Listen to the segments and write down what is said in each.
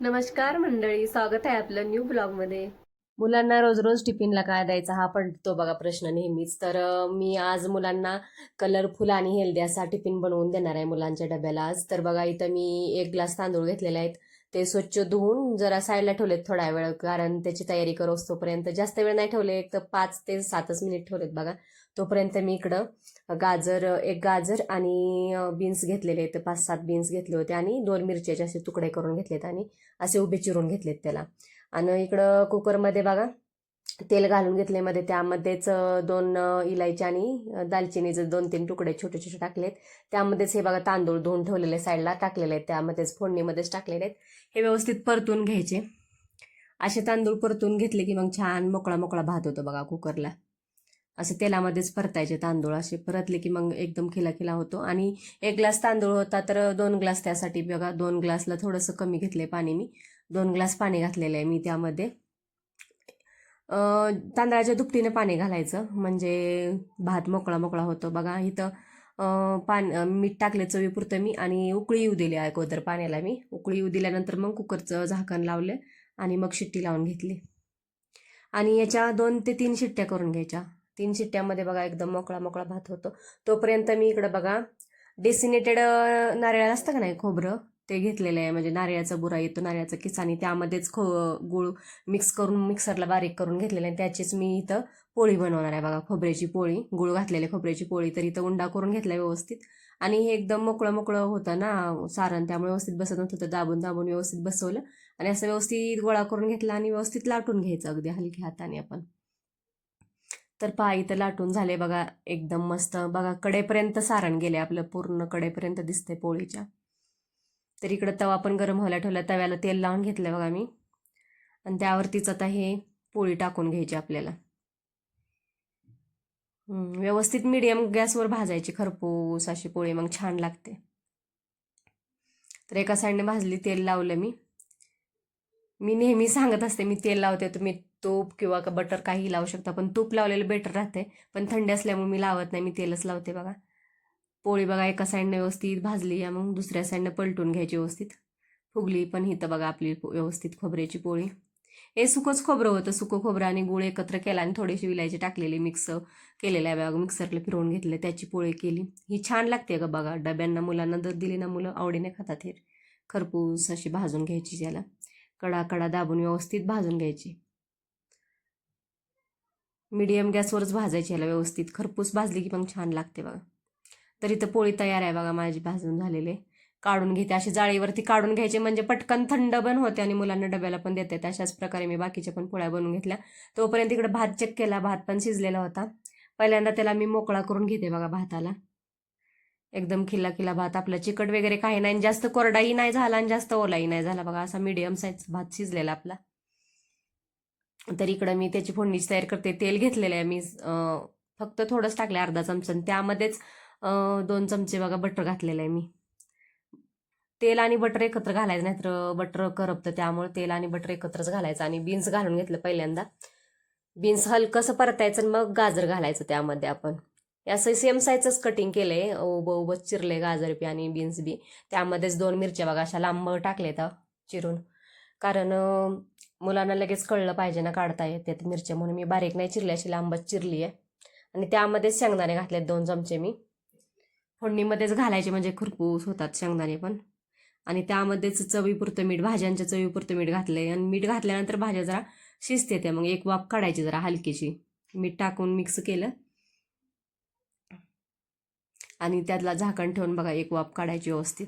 नमस्कार मंडळी स्वागत आहे आपलं न्यू ब्लॉगमध्ये मुलांना रोज रोज टिफिनला काय द्यायचा हा पडतो बघा प्रश्न नेहमीच. तर मी आज मुलांना कलरफुल आणि हेल्दी असा टिफिन बनवून देणार आहे मुलांच्या डब्याला आज. तर बघा इथं मी एक ग्लास तांदूळ घेतलेले आहेत. ते स्वच्छ धुवून जरा साईडला ठेवलेत थोडा वेळ कारण त्याची तयारी करोस तोपर्यंत जास्त वेळ नाही ठेवले. एक तर पाच ते सातच मिनिट ठेवलेत बघा. तोपर्यंत मी इकडं गाजर एक गाजर आणि बीन्स घेतलेले आहेत. पाच सात बीन्स घेतले होते आणि दोन मिरच्याचे असे तुकडे करून घेतलेत आणि असे उभे चिरून घेतलेत त्याला. आणि इकडं कुकरमध्ये बघा तेल घालून घेतले मध्ये. त्यामध्येच दोन इलायची आणि दालचिनीचे दोन तीन तुकडे छोटे छोटे टाकलेत. त्यामध्येच हे बघा तांदूळ धुवून ठेवलेले साईडला टाकलेले आहेत. त्यामध्येच फोडणीमध्येच टाकलेले आहेत. हे व्यवस्थित परतून घ्यायचे. असे तांदूळ परतून घेतले की मग छान मोकळा मोकळा भात होतो बघा कुकरला. असे तेलामध्येच परतायचे तांदूळ. असे परतले की मग एकदम खिला खिला होतो. आणि एक ग्लास तांदूळ होता तर दोन ग्लास त्यासाठी बघा. दोन ग्लासला थोडंसं कमी घेतले पाणी मी. दोन ग्लास पाणी घातलेलं आहे मी त्यामध्ये. तांदळाच्या दुपटीने पाणी घालायचं. म्हणजे भात मोकळा मोकळा होतो. बघा इथं पान मीठ टाकले चवीपुरतं मी आणि उकळी येऊ दिली अगोदर पाण्याला मी. उकळी येऊ दिल्यानंतर मग कुकरचं झाकण लावलं आणि मग शिट्टी लावून घेतली. आणि याच्या दोन ते तीन शिट्ट्या करून घ्यायच्या. तीन शिट्ट्यामध्ये बघा एकदम मोकळा मोकळा भात होतो. तोपर्यंत मी इकडं बघा डेसिनेटेड नारळ असतं का नाही खोबरं? ते घेतलेलं आहे. म्हणजे नारळाचा बुरा येतो नारळाचा किस आणि त्यामध्येच खो गुळ मिक्स करून मिक्सरला बारीक करून घेतलेलं आहे त्याचीच मी इथं पोळी बनवणार आहे. बघा खोबऱ्याची पोळी गुळ घातलेली खोबऱ्याची पोळी तर इथं उंडा करून घेतला व्यवस्थित. आणि हे एकदम मोकळं मोकळं होतं ना सारण त्यामुळे व्यवस्थित बसत नव्हतं. तर दाबून दाबून व्यवस्थित बसवलं आणि असं व्यवस्थित गोळा करून घेतला आणि व्यवस्थित लाटून घ्यायचं अगदी हलक्या हाताने आपण. तर पहा इथं लाटून झाले बघा एकदम मस्त. बघा कडेपर्यंत सारण गेले आपलं पूर्ण कडेपर्यंत दिसते पोळीच्या. तर इकडं तवा पण गरम व्हायला ठेवला तव्याला तेल लावून घेतलं बघा मी. आणि त्यावरतीच आता हे पोळी टाकून घ्यायची आपल्याला. व्यवस्थित मीडियम गॅसवर भाजायची खरपूस अशी पोळी मग छान लागते. तर एका साईडने भाजली तेल लावलं मी. मी नेहमी सांगत असते मी तेल लावते तुम्ही तूप किंवा का बटर काही लावू शकता पण तूप लावलेलं बेटर राहते. पण थंडी असल्यामुळे मी लावत नाही मी तेलच लावते बघा. पोळी बघा एका साईडने व्यवस्थित भाजली या मग दुसऱ्या साईडनं पलटून घ्यायची व्यवस्थित. फुगली पण हिथं बघा आपली व्यवस्थित खोबऱ्याची पोळी. हे सुकंच खोबरं होतं. सुकं खोबरं आणि गुळ एकत्र केला आणि थोडीशी विलायची टाकलेली मिक्स केलेलं आहे बघा. मिक्सरला फिरवून घेतलं त्याची पोळी केली. ही छान लागते का बघा. डब्यांना मुलांना दर दिली ना मुलं आवडीने खातात हे. खरपूस अशी भाजून घ्यायची त्याला कडा कडा दाबून व्यवस्थित भाजून घ्यायची. मीडियम गॅसवरच भाजायची याला व्यवस्थित. खरपूस भाजली की मग छान लागते बघा. तर इथं पोळी तयार आहे बघा माझी भाजून झालेले. काढून घेते. अशी जाळीवरती काढून घ्यायचे म्हणजे पटकन थंड पण होते आणि मुलांना डब्याला पण देते. अशाच प्रकारे मी बाकीच्या पण पोळ्या बनवून घेतल्या. तोपर्यंत इकडे भात चेक केला. भात पण शिजलेला होता. पहिल्यांदा त्याला मी मोकळा करून घेते बघा भाताला. एकदम खिल्ला खिल्ला भात. आपला चिकट वगैरे काही नाही आणि जास्त कोरडाही नाही झाला आणि जास्त ओलाही नाही झाला बघा. असा मीडियम साईज भात शिजलेला आपला. तर इकडं मी त्याची फोडणीची तयार करते. तेल घेतलेलं आहे मी. फक्त थोडंच टाकले अर्धा चमचा त्यामध्येच दोन चमचे बघा बटर घातलेलं आहे मी. तेल आणि बटर एकत्र घालायचं नाहीतर बटर करपतं. त्यामुळे तेल आणि बटर एकत्रच घालायचं आणि बीन्स घालून घेतलं पहिल्यांदा. बीन्स हलकंसं परतायचं आणि मग गाजर घालायचं त्यामध्ये आपण. असं सेम साईजच कटिंग केलंय. उभं उभं चिरले गाजर बी आणि बीन्स बी. त्यामध्येच दोन मिरच्या बघा अशा लांब टाकले तर चिरून. कारण मुलांना लगेच कळलं पाहिजे ना काढता येते मिरच्या म्हणून. मी बारीक नाही चिरली अशी लांबच चिरली आहे आणि त्यामध्येच शेंगदाणे घातलेत दोन चमचे मी. फोडणीमध्येच घालायचे म्हणजे खुरपूस होतात शेंगदाणे पण. आणि त्यामध्येच चवीपुरतं मीठ भाज्यांच्या चवीपुरतं मीठ घातलंय. आणि मीठ घातल्यानंतर भाज्या जरा शिजते त्या मग एक वाफ काढायची जरा हलकीची मीठ टाकून मिक्स केलं. आणि त्यातला झाकण ठेवून बघा एक वाफ काढायची व्यवस्थित.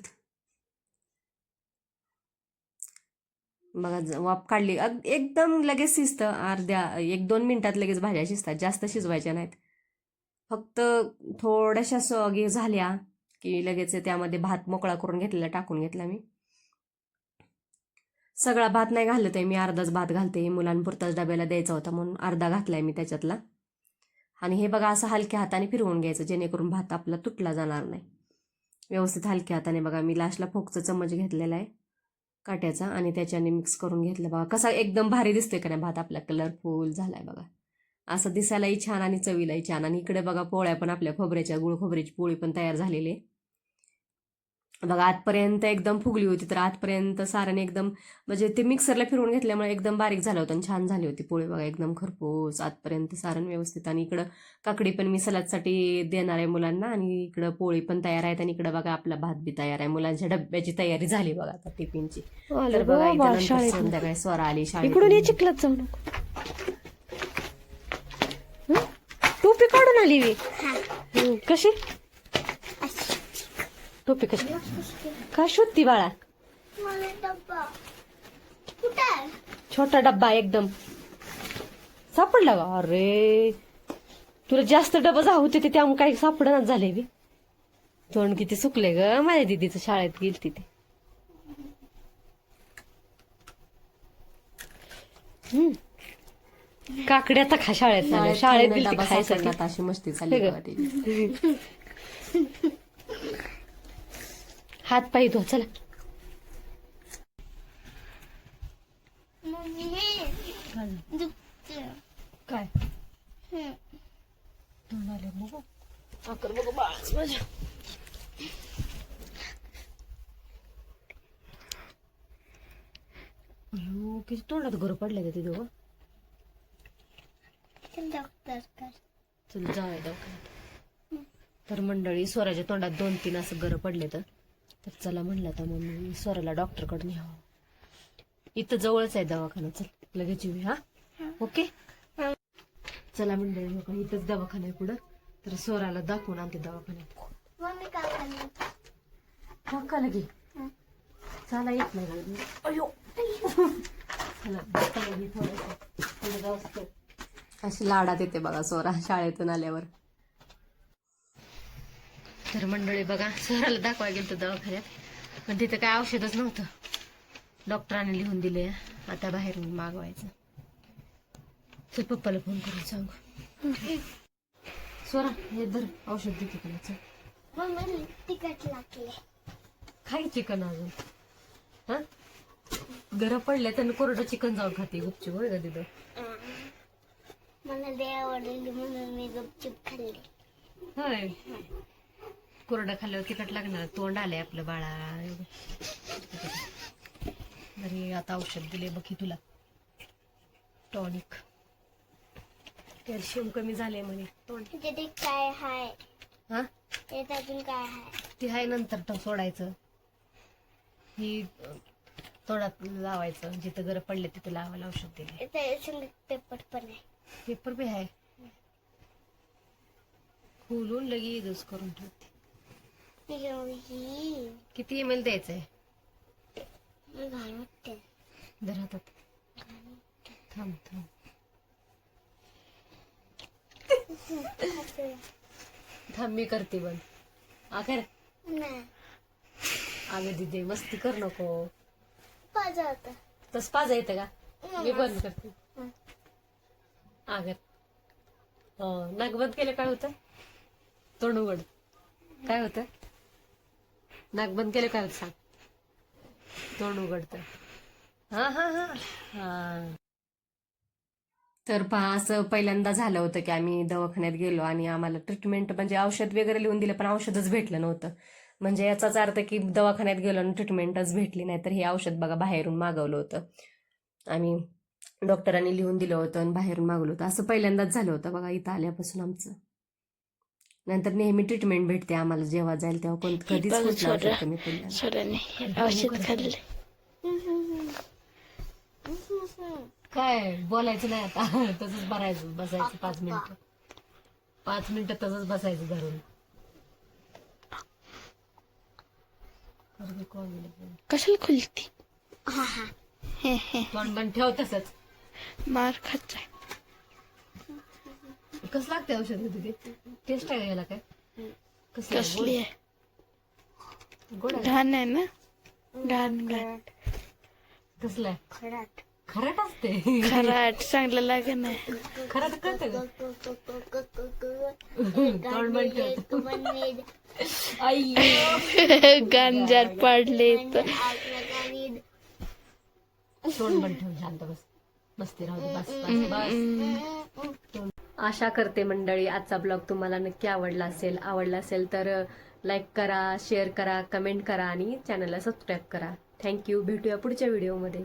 बघा ज- वाफ काढली. अग एकदम लगेच शिजतं. अर्ध्या एक दोन मिनिटात लगेच भाज्या शिजतात. जास्त शिजवायच्या नाहीत. फक्त थोड्याशा सॉगी झाल्या की लगेच त्यामध्ये भात मोकळा करून घेतलेला टाकून घेतला मी. सगळा भात नाही घालत आहे मी अर्धाच भात घालते. मुलांपुरताच डब्याला द्यायचा होता म्हणून अर्धा घातलाय मी त्याच्यातला. आणि हे बघा असं हलक्या हाताने फिरवून घ्यायचं जेणेकरून भात आपला तुटला जाणार नाही. व्यवस्थित हलक्या हाताने बघा मी लास्टला फोकचा चमच घेतलेला आहे काट्याचा आणि त्याच्याने मिक्स करून घेतलं. बघा कसा एकदम भारी दिसतोय का नाही भात आपला कलरफुल झालाय बघा. असं दिसायलाही छान आणि चवीलाही छान. आणि इकडे बघा पोळ्या पण आपल्या खोबऱ्याच्या गुळ खोबऱ्याची पोळी पण तयार झालेली आहे. बघा आतपर्यंत एकदम फुगली होती तर आतपर्यंत सारण एकदम म्हणजे ते मिक्सरला फिरवून घेतल्यामुळे एकदम बारीक झालं होतं आणि छान झाली होती पोळी. बघा एकदम खरपूस आतपर्यंत सारण व्यवस्थित आणि इकडं काकडी पण मी सलादसाठी देणार आहे मुलांना आणि इकडं पोळी पण तयार आहेत आणि इकडं बघा आपला भात बी तयार आहे. मुलांच्या डब्याची तयारी झाली बघा आता टिफिनची. तर बघा संध्याकाळी स्वरा आली शाळेत इकडून ये चिखलात जाऊ नको हं? मी हं, कशी? टोपी कशी? काय शोधती बाळा? मला डब्बा. कुठे आहे? छोटा डब्बा एकदम. सापडला का? अरे. तुला जास्त डबा जा होते ते त्यामुळे काही सापडणार झाले बी तोंड किती सुकले ग? माझ्या दिदीचं शाळेत गेली तिथे काकडी आता खा शाळेत नाही. शाळेत गेली खायसाठी अशी मस्ती चालली हे तिची. हात पाय धुवा चला मम्मी हे दुखतं. काय हं. किती तोंडात घर पडले का तिथं गं? ते डॉक्टर कर. चल जाऊया दवाखान्यात. तर मंडळी स्वराच्या तोंडात दोन तीन असं गर पडले तर. तर चला म्हणलं तर मग मी स्वराला डॉक्टरकडे न्यावं. इथं जवळच आहे दवाखाना. चल लगेच येऊया हा? ओके? चला मंडळी हो का इथंच दवाखाना आहे पुढं. तर स्वराला दाखवून आणते दवाखान्यात. का लगे. चला येत नाही. अयो चला थोडंसं. जाऊस तर. अशी लाडात येते बघा सोरा शाळेतून आल्यावर. तर मंडळी बघा शहराला दाखवायला गेलं दवाखान्यात. पण तिथं काय औषधच नव्हतं. डॉक्टरांनी लिहून दिले आता बाहेरून मागवायचं. चल पप्पाला फोन करून सांगू. स्वरा हे धर औषध देते तिकट लागले. खाई चिकन अजून. हा? गरम पडले तर कोरडं चिकन जाऊन खाते गुपचूप होय का तिथं. मला लय आवडलेली म्हणून मी गपचूप खाल्ली. होय. कोरडं खाल्ल्यावर तिखट लागणार. तोंड आलंय आपलं बाळा. तरी आता औषध दिले बघी तुला. टॉनिक. कॅल्शियम कमी झाले म्हणे. तोंड. तिथे ते काय हाय? हा? त्यात अजून काय हाय? ती आहे नंतर तो सोडायचं. ही तोंडात लावायचं. जिथं गरज पडले तिथं लावायला औषध दिले त्याच्या पेपर पण आहे. पेपर बी आहे खोलून लगे यूज करून ठेवते. किती एम एल द्यायचंय. जर हातात थांब थांब. थांब मी करते बंद आखर अगं दिदे मस्ती कर नको. पाजा होता तस पाजा येतं का? मी बंद करते. आगत आगर केलं काय होतं? तोंड उघड काय होतं? नागबंद केलं काय होतं सांग? तोंड उघडतं हा हा हा. हा. तर पहा असं पहिल्यांदा झालं होतं की आम्ही दवाखान्यात गेलो आणि आम्हाला ट्रीटमेंट म्हणजे औषध वगैरे लिहून दिलं पण औषधच भेटलं नव्हतं. म्हणजे याचाच अर्थ की दवाखान्यात गेलो आणि ट्रीटमेंटच भेटली नाही तर हे औषध बघा बाहेरून मागवलं होतं. आम्ही डॉक्टरांनी लिहून दिलं होतं आणि बाहेरून मागवलं होतं. असं पहिल्यांदाच झालं होतं बघा इथं आल्यापासून आमचं. नंतर नेहमी ट्रीटमेंट भेटते आम्हाला जेव्हा जाईल तेव्हा कोण कधीच काय बोलायचं नाही आता. तसंच बरायचं बसायचं पाच मिनिटं. पाच मिनिटं तसंच बसायचं धरून कशाला खुलती? बंद ठेव तसंच. मार खात कसं लागते औषध तिथे टेस्ट आहे का याला काय? कसं कसली आहे? गोड आहे? घाण आहे ना? घाण घाण. कसलं आहे? खराट. खरट असते. खराट चांगलं लागे नाही खरट कळतं का? तोंड बंद गांजार पाडले तोंड बंद ठेव शांत बस. मस्ती राहू दे बस बस बस. आशा करते मंडळी आजचा ब्लॉग तुम्हाला नक्की आवडला असेल. आवडला असेल तर लाईक करा शेअर करा कमेंट करा आणि चॅनलला सबस्क्राईब करा. थँक्यू भेटूया पुढच्या व्हिडिओमध्ये